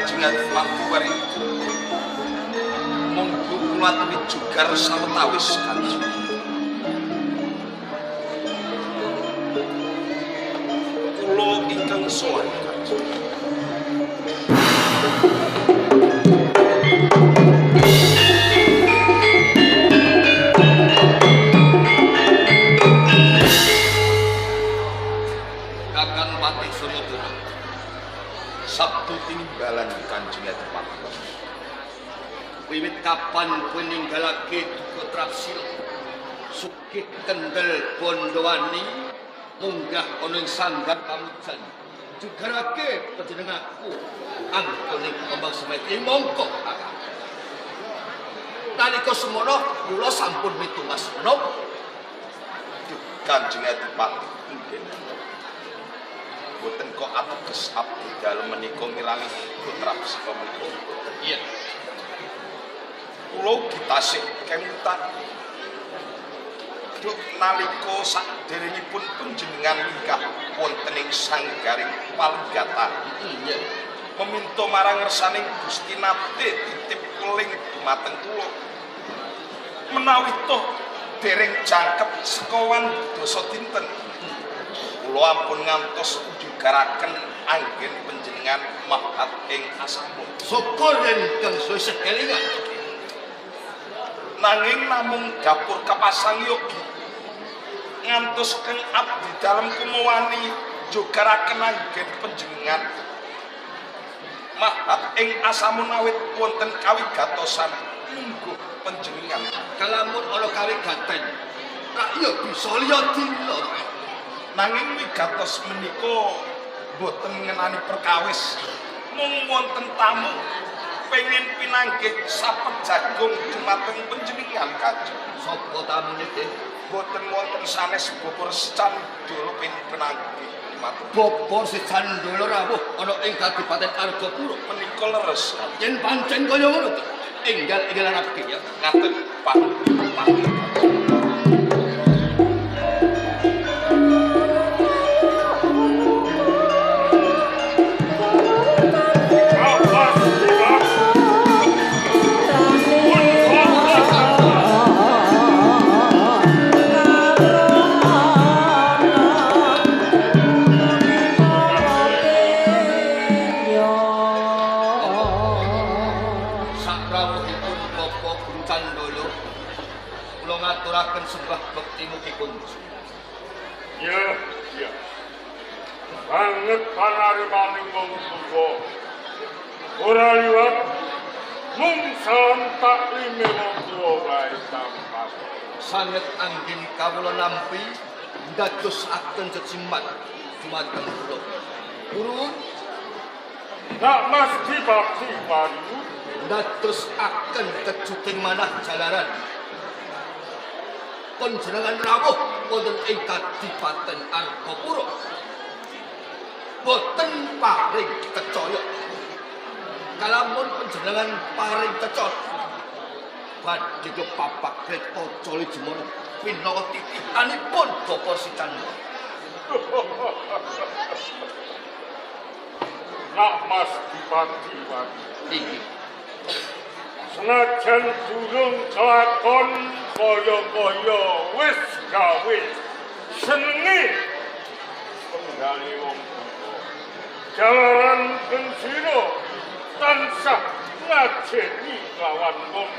Kajengan Pakuwer itu monggo kula tewi jugar sawetawis kanjeng kula ingkang sowan kapan kowe ninggalake Duka Trapsila Sukit kendel Bondowani munggah ana ing sanggar pamujan. Jugarake panjenenganku anggone kembang semeti mongko kakang nalika semono kula sampun mitumas menapa Kanjeng Ati Pak nggih. Boten kok ateges abdi dalem menika mirangi putra saka menika? Iya kula ditasih kemutan Duk nalika saderengipun panjenengan nikah wonten ing sanggaring Palenggata. Iya. Meminta marang ngersaning Gusti nate titip keling dumateng kula. Menawi toh dereng jangkep sekawan dosa dinten. Kula ampun ngantos jugaraken anggen panjenengan mahat ing asamun. Syukur ingkang suwe sekelingan. Nanging namung dapur kapasang yogi ngantos keng abdi dalam kumawani jogaraken anggen panjenengan. Mahat ing asamun awit wonten kawigatosan mungguh panjenengan. Kalamun ana kawigaten, rak ya bisa liya dina. nanging wigatos menika boten ngenani perkawis. Mung wonten tamu pengen pinanggih sapet jagung dumateng panjenengan kanjeng Sapa tamune teh? boten wonten sanes bubur secandolo pin penanggih dumateng Bobor sicandolo rawuh ana ing Kadipaten Argopuro. menika leres Yen pancen kaya ngono to, enggal-enggalan abdi ya. ngaten Pak Pak Sakrawuhipun Bapa Guru Candolo, kula ngaturaken sembah bekti mugi kunjuk. Ya, ya. Banget panarimaning wong tuwa. Ora liwat mung salam taklime wong tuwa wae tampak. Sanget anggen kawula nampi ndadosaken cecimat dumateng kula. Purun Nak mesti bakti payu. ndadosaken kejuting manah jalaran. Panjenengan rawuh wonten ing Kadipaten Argopuro. Boten paring kecaya. Kalamun panjenengan paring kecaya badhe kepapak kreta coli jemono pinaka titihanipun Bapa Sicandra. Nak mesti bakti payu. Inggih. Senajan durung kelakon kaya-kaya wis gawe senenge penggali wong tuwa. Jalaran pensiro tansah ngajeni lawan wong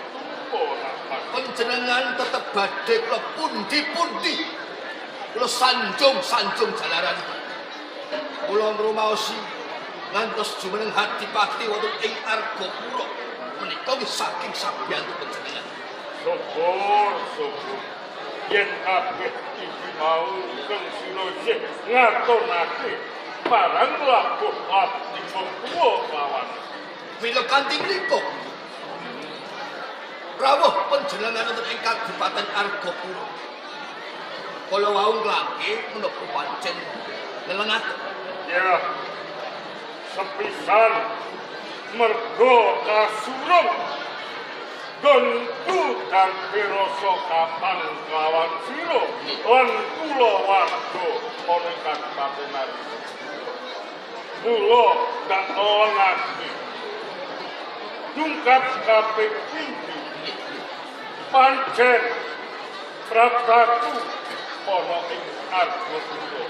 tuwa. Panjenengan tetep badhe kula pundi-pundi. Kula sanjung-sanjung jalaran. Kula ngrumaosi ngantos jumeneng hati pati wonten ing Argopuro. Menika nggih saking sabiyantu panjenengan. Syukur, syukur. Yen kabeh iki mau kang sira isih ngatonake barang labuh ati wong tuwa lawan. Mila kanthi mriku. Rawuh panjenengan wonten ing Kadipaten Argopuro. Kala wau nglangke menapa pancen lelengaken. Ya, sepisan mergo kasurung Gonku dan piroso kapan lawan siro lan kula warga ana kabupaten Arif. Mula gak lengati. Dungkap kaping pindi pancen prabatu ana ing Argosura.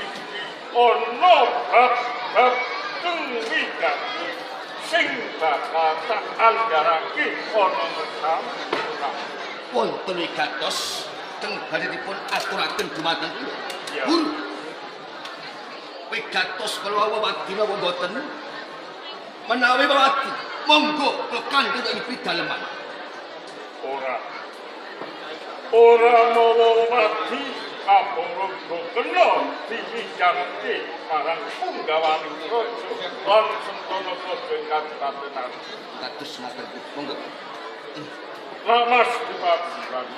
Iki ana bab-bab kang wigati sing bakal tak andharake ana mesam. Wonten wigatos teng badhe aturaken dumateng. Guru. Wigatos kala wewadi napa mboten? Menawi wewadi, monggo kekan ing pidaleman. Ora. Ora mawa wadi kapurung kena diwijangke marang punggawaning raja lan sentana raja ing kabupaten Arif. Kados ngaten monggo. Lamas dipaburan.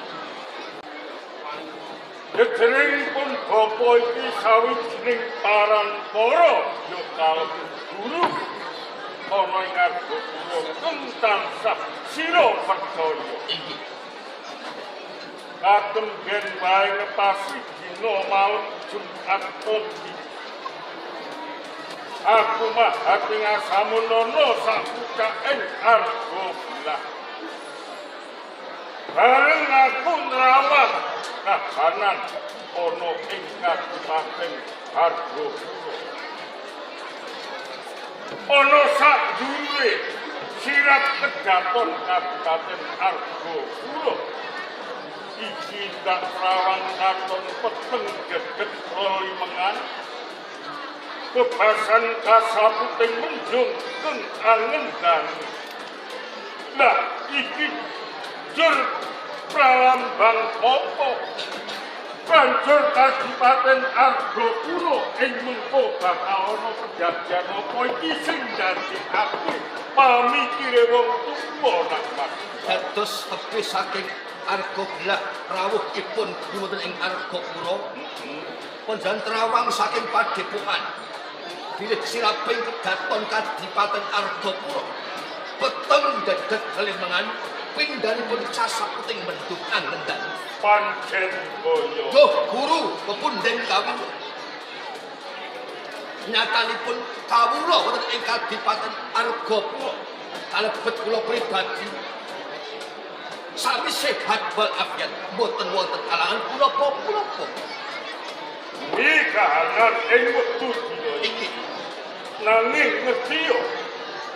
Yejenengipun bapa iki sawijining parantara ya kalebu guru ana ing Argosura kang tansah sira percaya. Inggih. Katem gen bae ngepasi dina malam Jumat Pagi. Aku mah hati ngasamunono sakucaen argo bilah. Bareng aku nerawang kahanan ono ing kabupaten argo Ono sak dure sirat kedaton kabupaten argo iki tak rawang katon peteng geget roli mengan kebasan kasaputing menjung keng angen dan lah iki jur pralambang opo banjur kadipaten argo puro ing mengko bakal ana perjanjian opo iki sing dadi aku pamikire wong tuwa nak mas Dados tepi saking Argo Bilah rawuhipun dumateng ing Argo Pura. Panjenengan terawang saking padepokan. Bilih siraping kedaton kadipaten Argo Pura. Peteng dedet kalimangan pindhanipun casaputing mendung angendan. pancen boyo Duh guru pepunden kawula. Nyatanipun kawula wonten ing kadipaten Arga Pura kalebet kula pribadi sami sehat wal boten wonten alangan punapa-punapa. Iki kahanan ing wektu dina iki nanging ngerti yo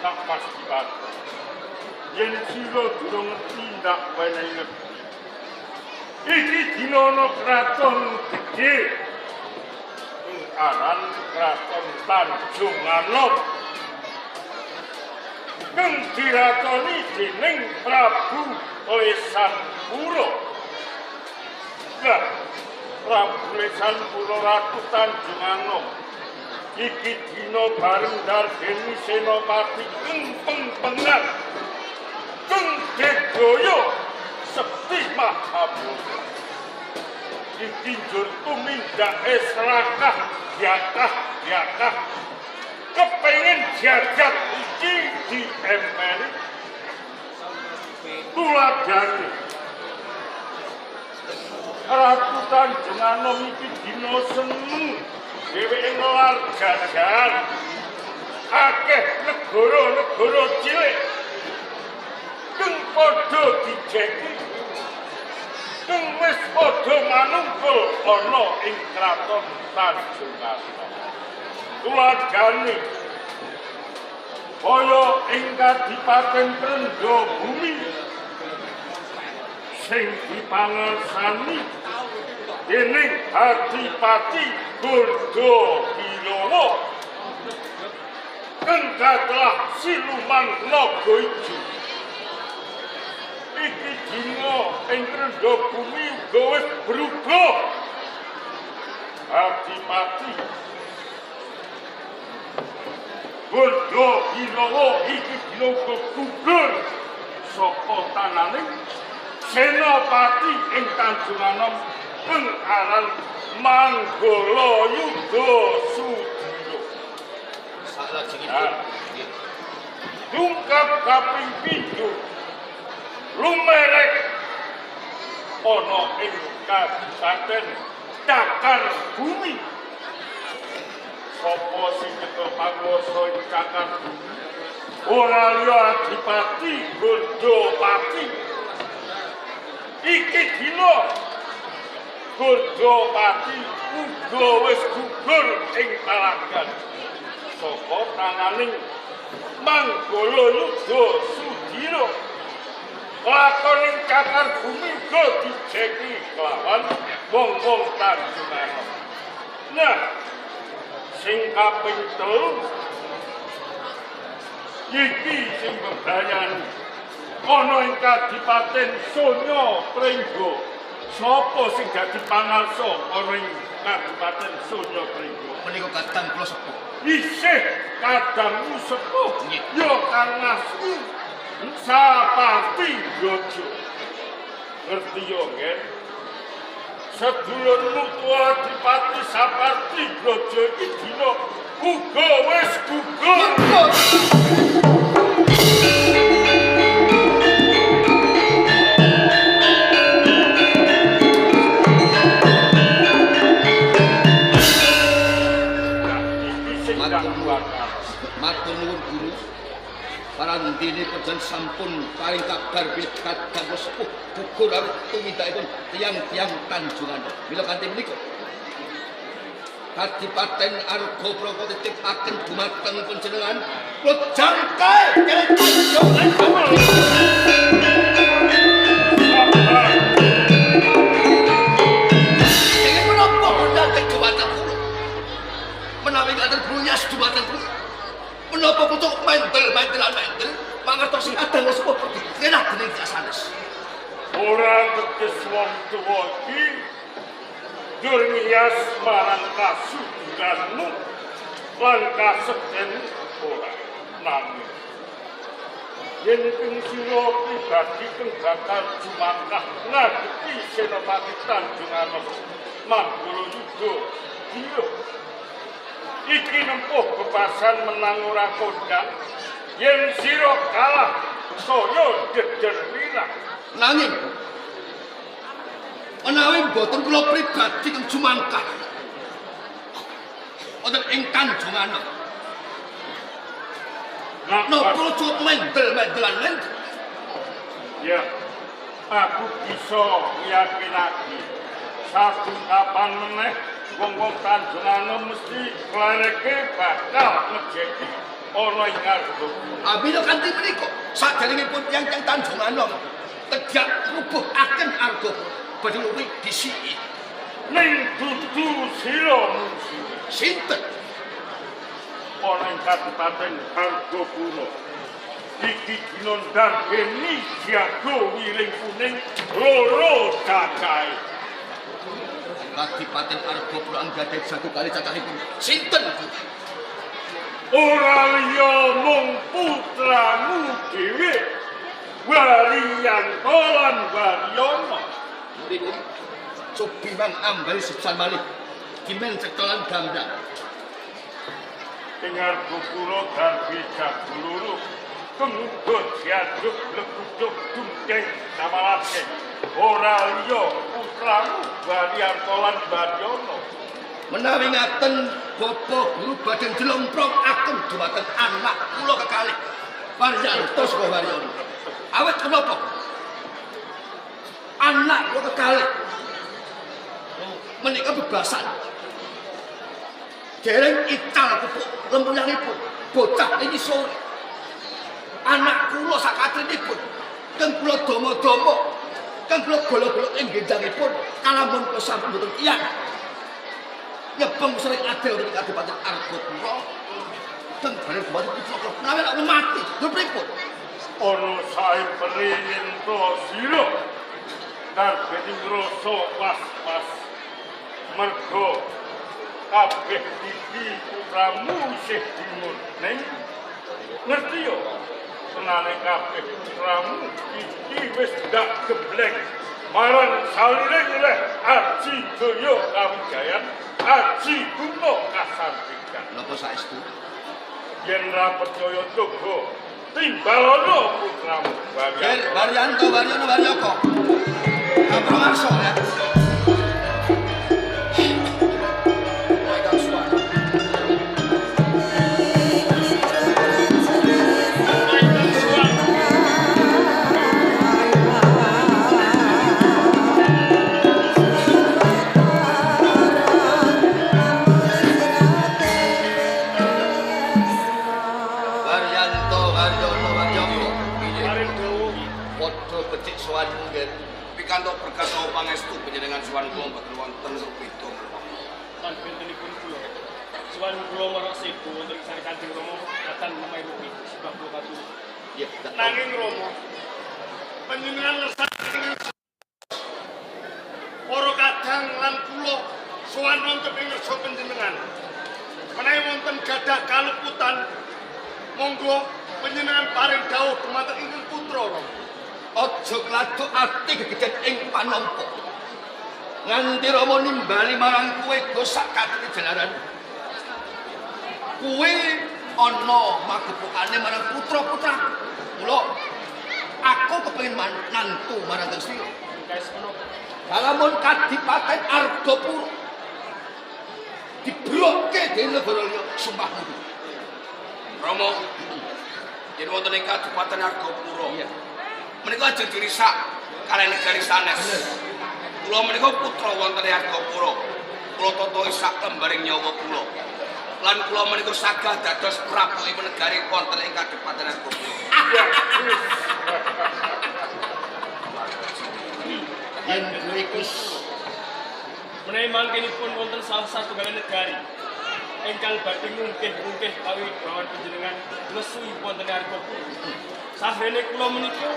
tak pasti banget. Yen sira durung ngerti ndak wenehi ngerti. Iki dina ana kraton gedhe. Ing aran kraton Tanjung Anom. Kang diratoni dening Prabu Lesan Pura. Nah, Prabu Lesan Pura Ratu Tanjung Anom. iki dina bareng dargeni senopati kempeng pengat keng degoyo sekti mahabudha iki njur tumindake serakah diakah diakah kepengen jagat iki diemperi tuladani Ratu Tanjung Anom iki dina seneng dheweke ngelar jajan akeh negara-negara cilik. Kang padha dijeki. Kang wis padha manungkul ana ing kraton Tanjung Anom tuladani kaya ing Kadipaten Prendha Bumi. Sing dipangersani dening Adipati Gurdo Kilowo kang dalah siluman naga ijo. Iki dina ing Krendha Bumi uga wis berubah. Adipati Kilowo iki dina uga gugur saka tananing Senopati ing Tanjung Anom kang aran Manggala Yuda Sudiro. salajengipun tumkap kaping pindho lumerek ana ing kabupaten Cakar Bumi sapa sing nyekel panguwasa Cakar Bumi ora liya Adipati Gondopati iki dina. Gondopati uga wis gugur ing Palanggan. Saka tanganing Manggala Yuda Sudiro lakon ing Cakar Bumi uga dijeki kelawan wong-wong Tanjungan nah sing kaping telu. Iki sing bebrayani ana ing Kadipaten Sonya Pringgo sapa sing dadi pangarsa ana ing Kadipaten Sonya Pringgo Menika kadang kula sepuh. isih kadangmu sepuh. Nggih. ya kangasmu sapati gojo ngerti yo ngen sedulurmu tua dipati sapati gojo iki dina uga wis gugur Parandene panjenengan sampun paring kabar bilih kadang kula sepuh gugur awit tumindaipun tiang-tiang Tanjungan. Mila kanthi menika Kadipaten Arga Proko titipaken dumateng panjenengan kula jangkae kelih Tanjungan. Ini menapa mendadak dumateng kula? Menawi ngaten bruyas dumateng kula. Menapa kutuk mendel mendelan mendel mangertosi kadang kula sepuh dikira dening sanes. Ora teges wong tuwa iki. Durmiyas marang kasudikanmu lan kasekten ora nanging yen ing sira pribadi kang bakal jumangkah ngadepi senopati Tanjungan Manggala Yuda iya iki nempuh bebasan menang ora kondang yen sira kalah saya dejer wirang Nanging menawi mboten kula pribadi kang jumangkah. Wonten ing kanjongan Nah, napa kula cukup mendel mendelan mendel Ya, aku bisa yakinake satu kapan meneh wong-wong Tanjungan mesti klereke bakal ngejeki ana ing ngarep. Abino kanthi menika saderengipun tiyang-tiyang Tanjungan tegak rubuhaken arga badhe luwih disiki Ning dudu sira musuh sinten ana ing Kabupaten Argopuro. Iki dina ndarbeni jago wiring kuning loro cacahe. Kadipaten Arga Pura anggadhahi satu kali cacahipun. Sinten ora liya mung putramu dhewe. Wariyan lan wariyana Pripun? Subimang ambal sepisan malih dimen cekelan gamblang dengar gupuro garbi jaguluru kemudian diaduk lekucuk dungkeng samalake ora liya putramu wariyan lan wariyana menawi ngaten Bapak Guru badhe njlomprong aken dumateng anak kula kekalih. Waryanto saka Waryono awet kenapa? Anak kula kekalih. Menika bebasan. Dereng ical pupuk lempuyangipun bocah ini sore. Anak kula sakatrinipun kang kula dama-dama kang kula golok-golok ing gendangipun kalamun kula sampun mboten? Iyang nyebeng sering adil dari Kabupaten Argopuro dan bareng kembali putra kula menawi nak mati lho pripun? Ana sae peringin to sira. Darbeni ngrasa was-was. Mergo kabeh iki putramu isih dimuneng ngerti yo senane kabeh putramu iki wis dak geblek marang saliring oleh Aji Jaya Kawijayan Aji Kuno Kasantikan napa saestu yen ra percaya coba timbalono putramu Ger Baryanto. Baryanto Baryono Baryoko. Kapramarso ya. Monggo panjenengan paring dawuh dumateng ingkang putra Rama. Aja gladuk ati gegeden ing panampa. Nganti Rama nimbali marang kowe go sak katene jalaran. Kowe ana magepukane marang putra-putra. Mula aku kepengin mantu marang Gusti. Kalamun kadipaten Argopuro dibroke dening negara liya sumpah kudu. Romo yen wonten ing Kabupaten Argopuro. Iya. Menika aja dirisak kalian negari sanes. Kula menika putra wonten ing Argopuro. Kula tata sak lembaring nyawa kula. Lan kula menika sagah dados prabu ing negari wonten ing Kabupaten Argopuro. Yen kowe kus menawi mangkenipun wonten salah satu negari ingkang badhe ngungkih-ungkih kawi bawan panjenengan lesui wonten harga Sahrene kula menika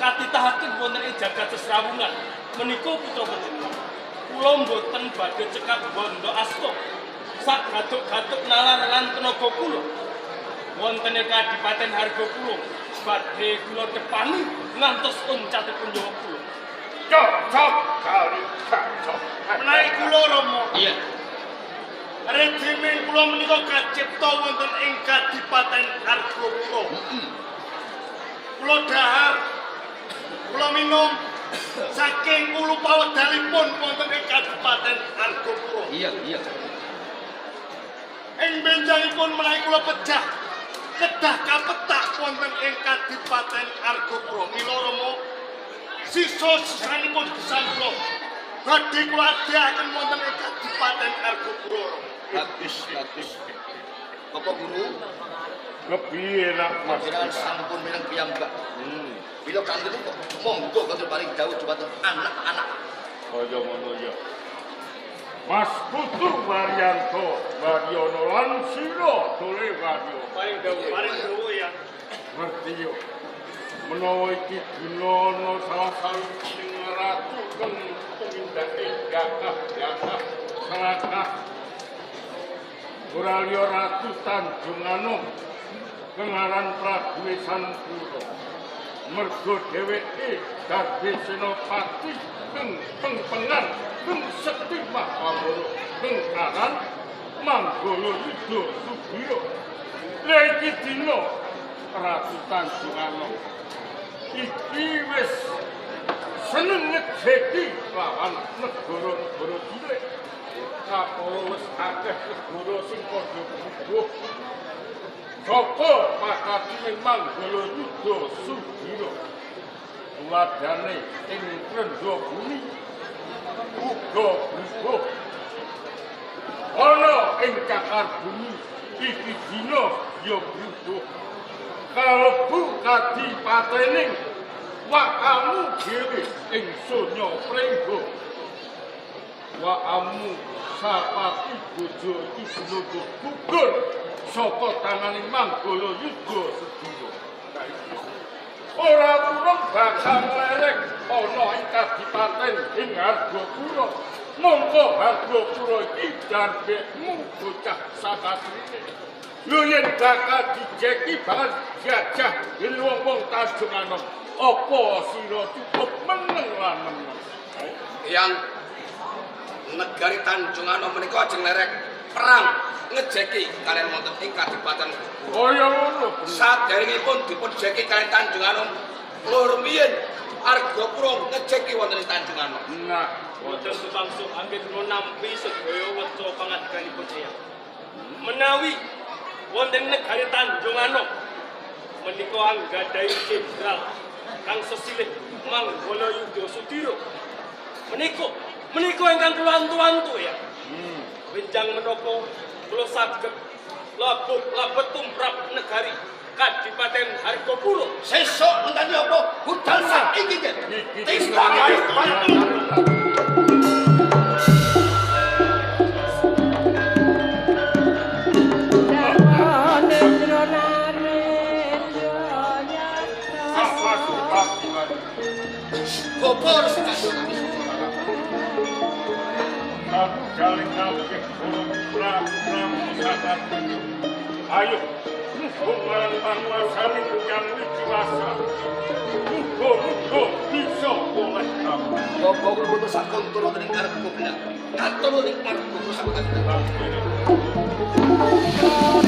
katitahaken wonten ing jagat sesrawungan menika putra panjenengan. Kula mboten badhe cekap bondo asta. Sak gatuk-gatuk nalar lan tenaga kula. Wonten ing kadipaten harga kula badhe kula tepani ngantos uncatipun nyawa kula. Cocok kali cocok. Menawi kula Rama iya Regimen kula menika kacipta wonten ing Kadipaten Argopuro. Kula dahar kula minum saking ulu pawedalipun wonten ing Kadipaten Argopuro. iya iya. Ing benjangipun menawi kula pecah kedah kapetak wonten ing Kadipaten Argopuro. Mila Rama sisa sisanipun gesang kula badhe kula adhaken wonten ing Kadipaten Argopuro. Bagus bagus. Bapak guru, Kepiye nak Mas? panjenengan sampun minang piyambak. Hmm, Bila kangen kok monggo kangen paling dawuh dhumateng anak-anak. kaya ngono ya. Mas Putu Waryanto, Waryono lan Sira Dole Waryo. Paling dawuh, paling dawuh ya. Ngerti yo. Menawa iki dina salah sawijining ratu kang tumindake gagah-gagah selakah. Liya Ratu Tanjung Anom kengaran Prabu Santuro. Mergo dheweke dadi senopati kang pengpengan kang sekti Mahabara kang aran Manggala Yudha Sugiro. Lha iki dina Ratu Tanjung Anom iki wis seneng ngejeki lawan negara-negara cilik. Kapolo wis akeh negara sing padha bubuh. Saka pakatine Manggala Yudha Sugiro. Tuladhane ing Krendra Bumi uga bubuh. Ana ing cakar bumi iki dina ya bubuh. Kalebu kadipatening wakamu dhewe ing sonya prenggo. Wakamu sapati bojo iki sinuduh gugur saka tanganing Manggala Yudha Sediro. Ora kurang bakal lereng ana ing kadipaten ing Argopuro. Mongko Argopuro iki darbekmu bocah sakatrine. Lho yen bakal dijeki bakal jajah yen wong-wong Tanjung Anom. Apa sira cukup meneng lan meneng? Yang negari Tanjung Anom menika ajeng lerek perang ngejeki kalian wonten ing kadipaten Kaya ngono. saderengipun dipun jeki kalian Tanjung Anom lur biyen Argapura ngejeki wonten ing Tanjung Anom Nah, anggih kula nampi sedaya weca pangadikanipun saya. Menawi wonten negari Tanjung Anom menika anggadhahi jenderal kang sesilih Manggala Yuda Sudiro. Menika menika ingkang kula antu-antu ya. Benjang menapa kula saged labuh labet tumrap negari Kadipaten Hargapura. Sesuk ngenteni apa? Budal saiki apa sebab Bobor sekali. Ayo, Bungaran panguasani yang dewasa. Mugo, mugo, bisa boleh kamu. Bapak kula boten sakon turun ning arep kula. Katon ning arep kula sama Tapi